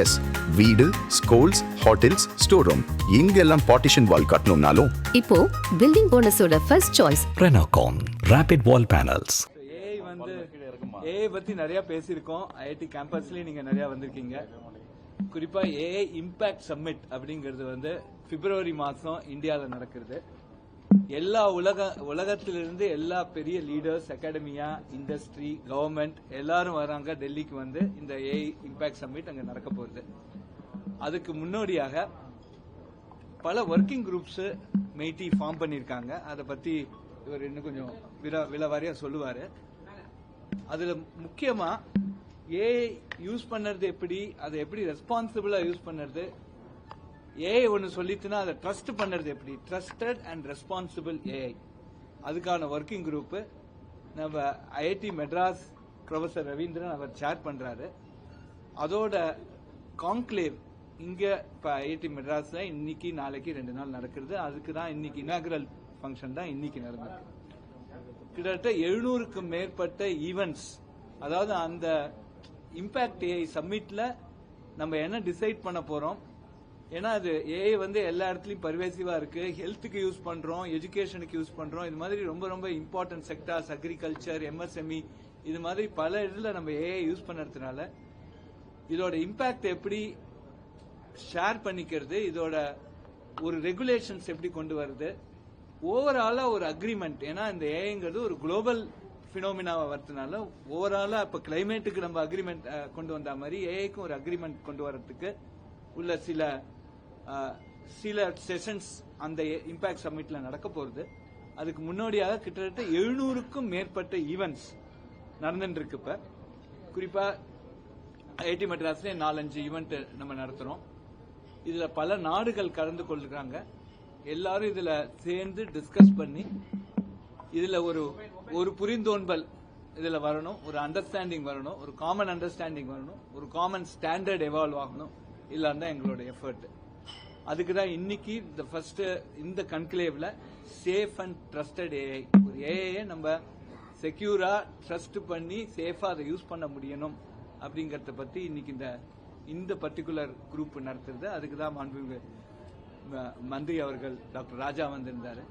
S வீடு schools hotels store room இங்கெல்லாம் partition wall கட்டணும்னாலும். இப்போ building போனஸோட first choice Renocon Rapid Wall Panels. AI வந்து ஏஐ பத்தி நிறைய பேசியிருக்கோம். ஐஐடி கேம்பஸ்லயும் நீங்க நிறைய வந்திருக்கீங்க. குறிப்பா ஏஐ இம்பாக்ட் சம்மிட் அப்படிங்கிறது வந்து பிப்ரவரி மாசம் இந்தியால நடக்கிறது. எல்லா உலக உலகத்திலிருந்து எல்லா பெரிய லீடர்ஸ் அகாடமியா இண்டஸ்ட்ரி கவர்மெண்ட் எல்லாரும் வராங்க. டெல்லிக்கு வந்து இந்த ஏஐ இம்பாக்ட் சம்மிட் அங்க நடக்க போகுது. அதுக்கு முன்னோடியாக பல ஒர்க்கிங் குரூப்ஸ் மெய்டி ஃபார்ம் பண்ணியிருக்காங்க. அதை பத்தி இவர் இன்னும் கொஞ்சம் வில விலவாரியாக சொல்லுவாரு. அதுல முக்கியமா ஏஐ யூஸ் பண்ணுறது எப்படி அதை எப்படி ரெஸ்பான்சிபிளா யூஸ் பண்ணுறது ஏஐ ஒன்று சொல்லிட்டுனா அதை ட்ரஸ்ட் பண்ணுறது எப்படி? ட்ரஸ்டட் அண்ட் ரெஸ்பான்சிபிள் ஏஐ அதுக்கான ஒர்க்கிங் குரூப்பு நம்ம ஐஐடி மெட்ராஸ் ப்ரொஃபசர் ரவீந்திரன் அவர் சேர் பண்ணுறாரு அதோட கான்க்ளேவ் இங்கே இப்போ ஐஐடி மெட்ராஸில் இன்னைக்கு நாளைக்கு ரெண்டு நாள் நடக்கிறது. அதுக்கு தான் இன்னைக்கு இனாகுரல் ஃபங்க்ஷன் தான் இன்னைக்கு நடந்திருக்கு. கிட்டத்தட்ட எழுநூறுக்கும் மேற்பட்ட ஈவெண்ட்ஸ் அதாவது அந்த இம்பாக்ட் ஏஐ சம்மிட்டில் நம்ம என்ன டிசைட் பண்ண போகிறோம் ஏன்னா அது ஏஐ வந்து எல்லா இடத்துலயும் பர்வேசிவா இருக்கு. ஹெல்த்துக்கு யூஸ் பண்றோம் எஜுகேஷனுக்கு யூஸ் பண்றோம். இது மாதிரி ரொம்ப ரொம்ப இம்பார்ட்டன்ட் செக்டார்ஸ் அக்ரிகல்ச்சர் எம்எஸ்எம்இ இது மாதிரி பல இதுல நம்ம ஏஐ யூஸ் பண்ணுறதுனால இதோட இம்பாக்ட் எப்படி ஷேர் பண்ணிக்கிறது இதோட ஒரு ரெகுலேஷன்ஸ் எப்படி கொண்டு வருது ஓவராலா ஒரு அக்ரிமெண்ட் ஏன்னா இந்த ஏஐங்கிறது ஒரு குளோபல் பினோமினாவை வரதுனால ஓவராலா இப்ப கிளைமேட்டுக்கு நம்ம அக்ரிமெண்ட் கொண்டு வந்த மாதிரி ஏஐக்கும் ஒரு அக்ரிமெண்ட் கொண்டு வரதுக்கு உள்ள சில சில செஷன்ஸ் அந்த இம்பாக்ட் சம்மிட்ல நடக்க போறது அதுக்கு முன்னோடியாக கிட்டத்தட்ட எழுநூறுக்கும் மேற்பட்ட ஈவெண்ட்ஸ் நடந்துட்டு இருக்கு இப்ப. குறிப்பா ஐடி மெட்ராஸ்ல நாலஞ்சு ஈவெண்ட் நம்ம நடத்துறோம். இதுல பல நாடுகள் கலந்து கொள்கிறாங்க எல்லாரும் இதுல சேர்ந்து டிஸ்கஸ் பண்ணி இதுல ஒரு ஒரு புரிந்தோன்பல் இதுல வரணும் ஒரு அண்டர்ஸ்டாண்டிங் வரணும் ஒரு காமன் அண்டர்ஸ்டாண்டிங் வரணும் ஒரு காமன் ஸ்டாண்டர்ட் எவால்வ் ஆகணும். இல்லாம தான் எங்களோட எஃபர்ட் அதுக்கு தான் இன்னைக்கு இந்த ஃபர்ஸ்ட் இந்த கன்க்ளேவ்ல சேஃப் அண்ட் ட்ரஸ்டட் ஏஐ ஒரு ஏஐயை நம்ம செக்யூரா ட்ரஸ்ட் பண்ணி சேஃபா அதை யூஸ் பண்ண முடியணும் அப்படிங்கறத பத்தி இன்னைக்கு இந்த இந்த பர்டிகுலர் குரூப் நடத்துறது. அதுக்கு தான் மாண்புமிகு ம- மந்திரி அவர்கள் டாக்டர் ராஜா வந்திருந்தாரு.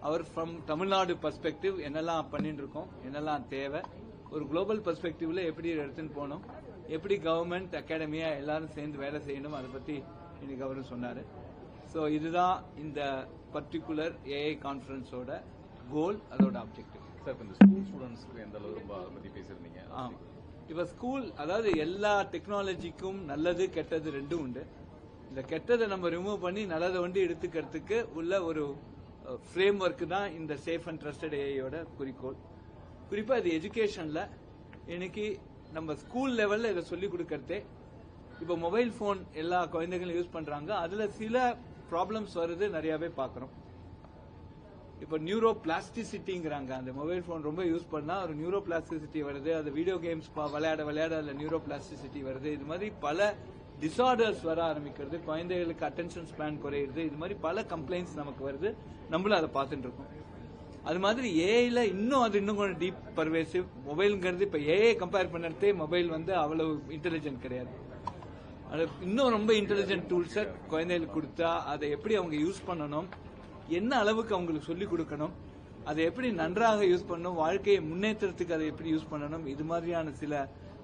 அவர் ஃப்ரம் தமிழ்நாடு பர்ஸ்பெக்டிவ் என்னெல்லாம் பண்ணிட்டு இருக்கோம் என்னெல்லாம் தேவை ஒரு குளோபல் பர்ஸ்பெக்டிவ்ல எப்படி எடுத்துன்னு போகணும் எப்படி கவர்மெண்ட் அகாடமியா எல்லாரும் சேர்ந்து வேலை செய்யணும் அதை பத்தி இன்னைக்கு அவரும் சொன்னாரு. ஸோ இதுதான் இந்த பர்டிகுலர் ஏஐ கான்ஃபரன்ஸோட கோல் அதோட ஆப்ஜெக்டிவ் சார் இப்ப இந்த ஸ்கூல் ஸ்டூடெண்ட்ஸ்க்கு எந்த அளவு ரொம்ப பத்தி பேசியிருந்தீங்க? ஆ. இப்ப ஸ்கூல் அதாவது எல்லா டெக்னாலஜிக்கும் நல்லது கெட்டது ரெண்டும் உண்டு. இந்த கெட்டதை நம்ம ரிமூவ் பண்ணி நல்லதை வந்து எடுத்துக்கிறதுக்கு உள்ள ஒரு ஃப்ரேம் ஒர்க் தான் இந்த சேஃப் அண்ட் ட்ரஸ்டட் ஏஐயோட குறிக்கோள். குறிப்பா இது எஜுகேஷன்ல இன்னைக்கு நம்ம ஸ்கூல் லெவல்ல இதை சொல்லி கொடுக்கறதே இப்போ மொபைல் ஃபோன் எல்லா குழந்தைகளும் யூஸ் பண்றாங்க. அதுல சில ப்ராப்ளம்ஸ் வருது நிறையவே பார்க்குறோம் இப்போ நியூரோ பிளாஸ்டிசிட்டிங்கிறாங்க அந்த மொபைல் ஃபோன் ரொம்ப யூஸ் பண்ணா ஒரு நியூரோ பிளாஸ்டிசிட்டி வருது. அது வீடியோ கேம்ஸ் விளையாட விளையாட அதுல நியூரோ பிளாஸ்டிசிட்டி வருது. இது மாதிரி பல டிசார்டர்ஸ் வர ஆரம்பிக்கிறது. குழந்தைகளுக்கு அட்டென்ஷன் ஸ்பேன் குறையுது இது மாதிரி பல கம்ப்ளைண்ட்ஸ் நமக்கு வருது. நம்மளும் அதை பார்த்துட்டு இருக்கோம். அது மாதிரி ஏஐல இன்னும் அது இன்னும் கொஞ்சம் டீப் பர்வேசிவ் மொபைல்ங்கிறது இப்ப ஏஐ கம்பேர் பண்ணுறதே மொபைல் வந்து அவ்வளவு இன்டெலிஜென்ட் கிடையாது. இன்னும் ரொம்ப இன்டெலிஜென்ட் டூல்ஸை குழந்தைகளுக்கு கொடுத்தா அதை எப்படி அவங்க யூஸ் பண்ணணும் என்ன அளவுக்கு அவங்களுக்கு சொல்லிக் கொடுக்கணும் அதை எப்படி நன்றாக யூஸ் பண்ணணும் வாழ்க்கையை முன்னேற்றத்துக்கு அதை எப்படி யூஸ் பண்ணணும் இது மாதிரியான சில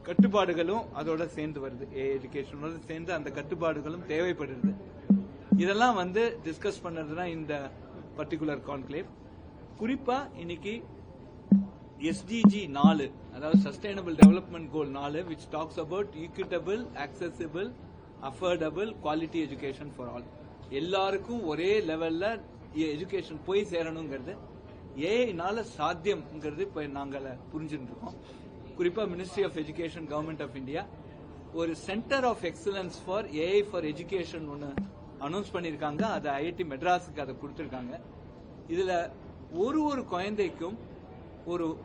கட்டுப்பாடுகளும் அதோட சேர்ந்து வருது. ஏ எஜுகேஷனோட சேர்ந்து அந்த கட்டுப்பாடுகளும் தேவைப்படுது. இதெல்லாம் வந்து டிஸ்கஸ் பண்ணது தான் இந்த பர்டிகுலர் கான்க்ளேவ் குறிப்பா இன்னைக்கு எஸ்டிஜி நாலு அதாவது சஸ்டைனபிள் டெவலப்மெண்ட் கோல் நாலு which talks about equitable accessible affordable quality education for all எல்லாருக்கும் ஒரே லெவல்ல எஜுகேஷன் போய் சேரணுங்கிறது ஏஐனால சாத்தியம்ங்கிறது இப்போ நாங்கள் புரிஞ்சுட்டு இருக்கோம். குறிப்பாக ministry of education government of India ஒரு centre of excellence for AI for education ஒன்று அனௌன்ஸ் பண்ணியிருக்காங்க. அதை ஐஐடி மெட்ராஸுக்கு அதை கொடுத்துருக்காங்க. இதில் ஒரு ஒரு குழந்தைக்கும் ஒரு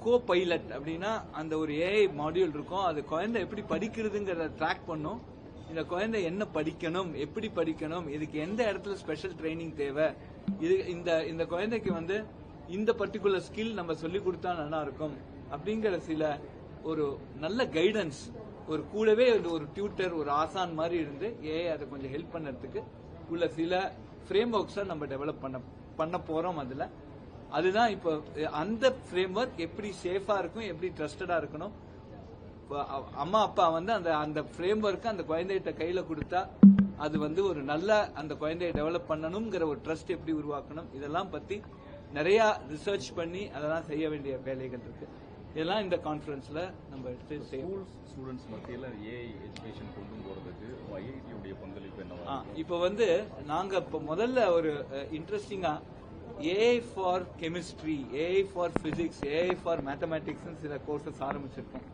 கோ பைலட் அப்படின்னா அந்த ஒரு ஏஐ மாடியூல் இருக்கும். அது குழந்தை எப்படி படிக்கிறதுங்கிறத ட்ராக் பண்ணும். இந்த குழந்தை என்ன படிக்கணும் எப்படி படிக்கணும் இதுக்கு எந்த இடத்துல ஸ்பெஷல் ட்ரைனிங் தேவை? இது இந்த இந்த குழந்தைக்கு வந்து இந்த பர்டிகுலர் ஸ்கில் நம்ம சொல்லி கொடுத்தா நல்லா இருக்கும். அப்படிங்கிற சில ஒரு நல்ல கைடன்ஸ் ஒரு கூடவே ஒரு- ஒரு டியூட்டர் ஒரு ஆசான் மாதிரி இருந்து ஏஐ அதை கொஞ்சம் ஹெல்ப் பண்ணுறதுக்கு உள்ள சில ஃப்ரேம் ஒர்க்ஸை நம்ம டெவலப் பண்ண பண்ண போகிறோம் அதில். அதுதான் இப்போ அந்த ஃப்ரேம் ஒர்க் எப்படி சேஃபா இருக்கும் எப்படி ட்ரஸ்டடா இருக்கணும்? அம்மா அப்பா வந்து அந்த அந்த ஃப்ரேம் ஒர்க்கை அந்த குழந்தைகிட்ட கையில கொடுத்தா அது வந்து ஒரு நல்ல அந்த குழந்தையை டெவலப் பண்ணணுங்கிற ஒரு ட்ரஸ்ட் எப்படி உருவாக்கணும்? இதெல்லாம் பத்தி நிறைய ரிசர்ச் பண்ணி அதெல்லாம் செய்ய வேண்டிய வேலைகள் இருக்கு. இதெல்லாம் இந்த கான்ஃபரன்ஸ்ல நம்ம எடுத்து ஸ்கூல் ஸ்டூடெண்ட்ஸ் மத்தியில் ஏஐ எஜுகேஷன் கொண்டு போகிறதுக்கு ஐஐடியுடைய பங்களிப்பு ஆ, என்னவா இப்போ வந்து நாங்க இப்போ முதல்ல ஒரு இன்ட்ரெஸ்டிங்கா AI for chemistry AI for physics AI for mathematics சில கோர்சஸ் ஆரம்பிச்சிருக்கோம்.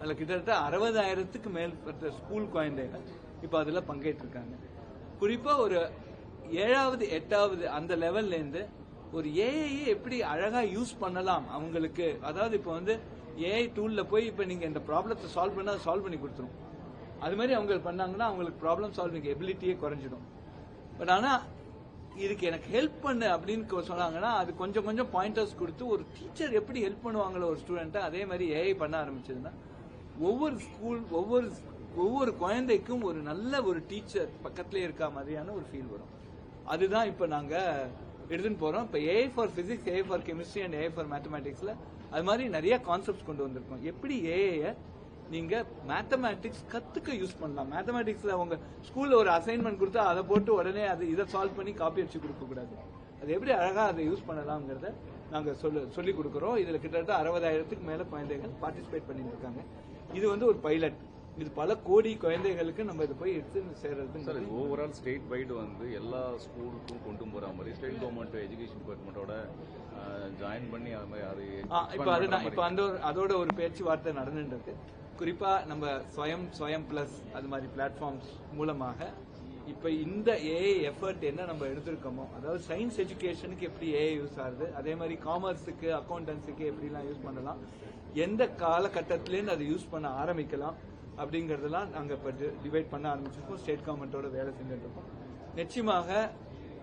அதில் கிட்டத்தட்ட அறுபதாயிரத்துக்கு மேற்பட்ட ஸ்கூல் குழந்தைகள் இப்போ அதில் பங்கேற்றிருக்காங்க. குறிப்பாக ஒரு ஏழாவது எட்டாவது அந்த லெவல்லேருந்து ஒரு ஏஐ எப்படி அழகாக யூஸ் பண்ணலாம் அவங்களுக்கு? அதாவது இப்போ வந்து ஏஐ டூலில் போய் இப்போ நீங்கள் இந்த ப்ராப்ளத்தை சால்வ் பண்ணால் சால்வ் பண்ணி கொடுத்துரும். அது மாதிரி அவங்க பண்ணாங்கன்னா அவங்களுக்கு ப்ராப்ளம் சால்விங் எபிலிட்டியே குறைஞ்சிடும். பட் ஆனால் இதுக்கு எனக்கு ஹெல்ப் பண்ணு அப்படின்னு சொன்னாங்கன்னா அது கொஞ்சம் கொஞ்சம் பாயிண்டர்ஸ் கொடுத்து ஒரு டீச்சர் எப்படி ஹெல்ப் பண்ணுவாங்களோ ஒரு ஸ்டூடெண்ட்டை அதே மாதிரி ஏஐ பண்ண ஆரம்பிச்சதுன்னா ஒவ்வொரு ஸ்கூல் ஒவ்வொரு ஒவ்வொரு குழந்தைக்கும் ஒரு நல்ல ஒரு டீச்சர் பக்கத்திலே இருக்கா மாதிரியான ஒரு ஃபீல் வரும். அதுதான் இப்போ நாங்கள் எடுத்துன்னு போகிறோம் இப்போ AI for physics AI for chemistry and AI for மேத்தமேட்டிக்ஸில் அது மாதிரி நிறைய கான்செப்ட்ஸ் கொண்டு வந்திருக்கோம். எப்படி ஏஐ நீங்க மேத்தமேட்டிக்ஸ் கத்துக்க யூஸ் பண்ணலாம். மேத்தமேட்டிக்ஸ்ல அவங்க ஸ்கூல்ல ஒரு அசைன்மெண்ட் கொடுத்தா அதை போட்டு உடனே அது இதை சால்வ் பண்ணி காப்பி அடிச்சு கொடுக்க கூடாது. அது எப்படி அழகா அதை யூஸ் பண்ணலாம்ங்கிறத நாங்க சொல்லி சொல்லி கொடுக்குறோம். இதுல கிட்டத்தட்ட அறுபதாயிரத்துக்கு மேல குழந்தைகள் பார்ட்டிசிபேட் பண்ணிட்டு இருக்காங்க. இது வந்து ஒரு பைலட் இது பல கோடி குழந்தைகளுக்கு நம்ம இதை போய் எடுத்து சார் சேர்றது இது ஓவரால் ஸ்டேட் வைடு வந்து எல்லா ஸ்கூலுக்கும் கொண்டு போகிற மாதிரி ஸ்டேட் கவர்மெண்ட் எஜுகேஷன் டிபார்ட்மெண்ட்டோட ஜாயின் பண்ணி அது மாதிரி அது இப்ப அதுதான் இப்ப அந்த அதோட ஒரு பேச்சுவார்த்தை நடந்துட்டு இருக்கு. குறிப்பா நம்ம ஸ்வயம் ஸ்வயம் பிளஸ் அது மாதிரி பிளாட்ஃபார்ம்ஸ் மூலமாக இப்ப இந்த ஏஐ எஃபர்ட் என்ன நம்ம எடுத்திருக்கோமோ அதாவது சயின்ஸ் எஜுகேஷனுக்கு எப்படி ஏஐ யூஸ் ஆகுது அதே மாதிரி காமர்ஸுக்கு அக்கௌண்டன்ஸுக்கு எப்படிலாம் யூஸ் பண்ணலாம் எந்த காலகட்டத்திலேருந்து அதை யூஸ் பண்ண ஆரம்பிக்கலாம் அப்படிங்கறதெல்லாம் நாங்க இப்ப டிவைட் பண்ண ஆரம்பிச்சிருக்கோம். ஸ்டேட் கவர்மெண்டோட வேலை செஞ்சுட்டு இருக்கோம். நிச்சயமாக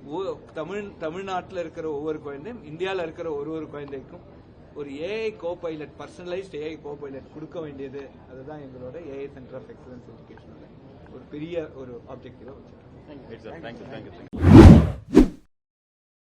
ஓ- தமிழ் தமிழ்நாட்டில் இருக்கிற ஒவ்வொரு குழந்தையும் இந்தியாவில் இருக்கிற ஒரு ஒரு குழந்தைக்கும் ஒரு AI copilot personalised AI copilot கொடுக்க வேண்டியது. அதுதான் எங்களோட ஏஐ சென்டர் ஆஃப் எக்ஸலன்ஸ் எஜுகேஷனோட ஒரு பெரிய ஒரு ஆப்ஜெக்டிவாக வச்சிருக்கோம்